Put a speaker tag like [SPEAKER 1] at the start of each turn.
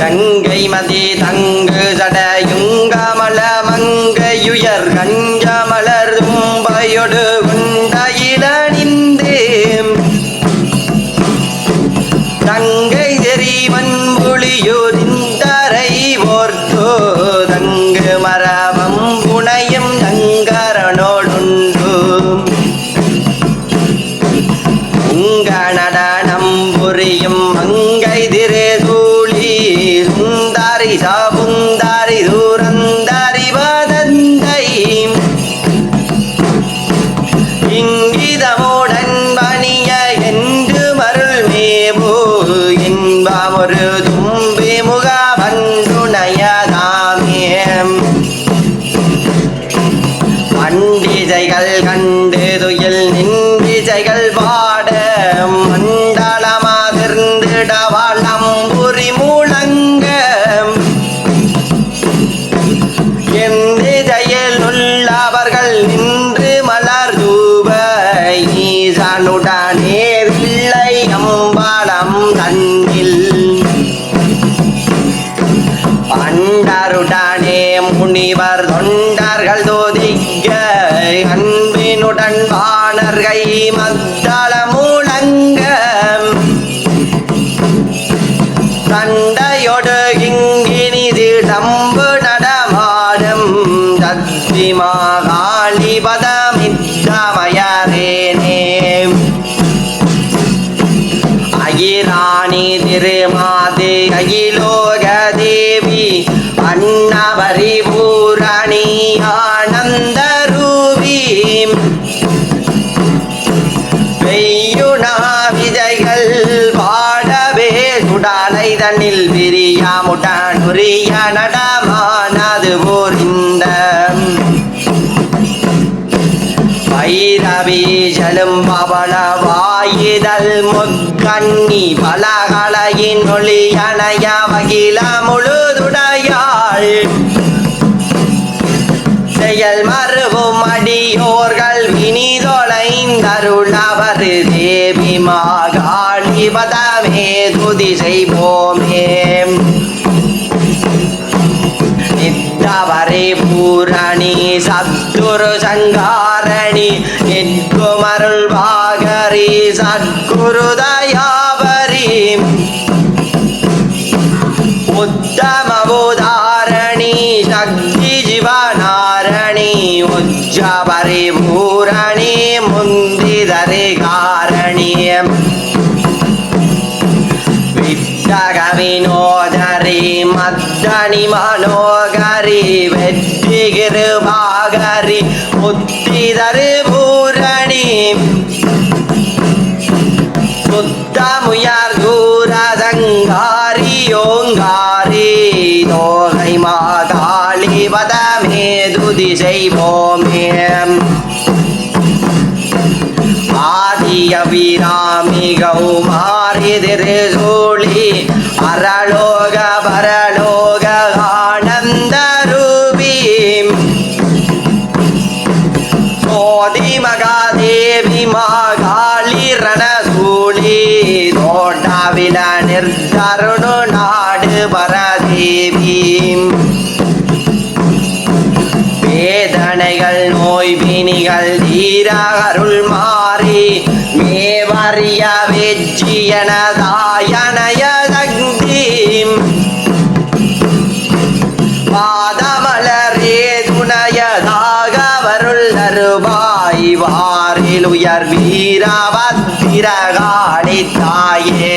[SPEAKER 1] தங்கை மதி தங்கு சடையுங்கமல மங்கையுயர் கஞ்சமலர் தும்பையொடு குண்டையிலணிந்து தங்கை தெரிவன் புலியுதிந்தரை ஓர்த்தோ தங்கு மரபம் புனையும் தங்கரனோடுண்டு. உங்க நட கண்டு துயில் நின்றிசைகள் பாட மண்டலமாதிர்ந்திட வளம்புரி முழங்க எந்திசையில் உள்ளவர்கள் நின்று மலர் தூவ ஈசனுடனே வில்லை அம்பலம் தன்னில். பண்டருடனே முனிவர் தொண்டர்கள் தோதிக்க அன்பினுடன் வானர்கை மத்தள முழங்க தண்டையொடு கிங்கினிது டம்பு நடமாடும் தத்தி மாகாளி பதமித்தமயரேனே அகிராணி திருமாதே அகிலோக தேவி அன்னபரிவ உரிய நடமானது போரிந்த பைரவி செலும் பவள வாயுதல் முக்கண்ணி பலகலையின் ஒளி அணைய வகில முழுதுடையாள். செயல் மறுவும் அடியோர்கள் வினிதொலைந்தருளவர் தேவி மாகாளி பதமே துதி செய்வோமே. பரிபூரணி சத்துரு சங்காரணி நிற்குமருள் பாகரி சத்குரு தயாபரி. உத்தமபுதாரணி சக்தி ஜிவனாரணி உஜ்ஜபரி பரிபூரணி வினோதரி மத்தனி மனோகரி வெற்றி கிருபாகரி முத்திதரு பூரணி சுத்தமுயர் கூரதங்காரி ஓங்காரி தோகை மாதாளி வதமே துதி செய்வோமே ஆதிய வீரா வீராமி கௌமாரி திருசூழி அரலோக பரலோக ஆனந்த ரூபி சோதி மகாதேவி மகாளி ரணசூழி தோட்டாவில நிர்தருணு நாடு பரதேவி மேவறிய வெற்றியனதாயனய சக்தி வாரில் உயர் வீரபத்திரகாளி தாயே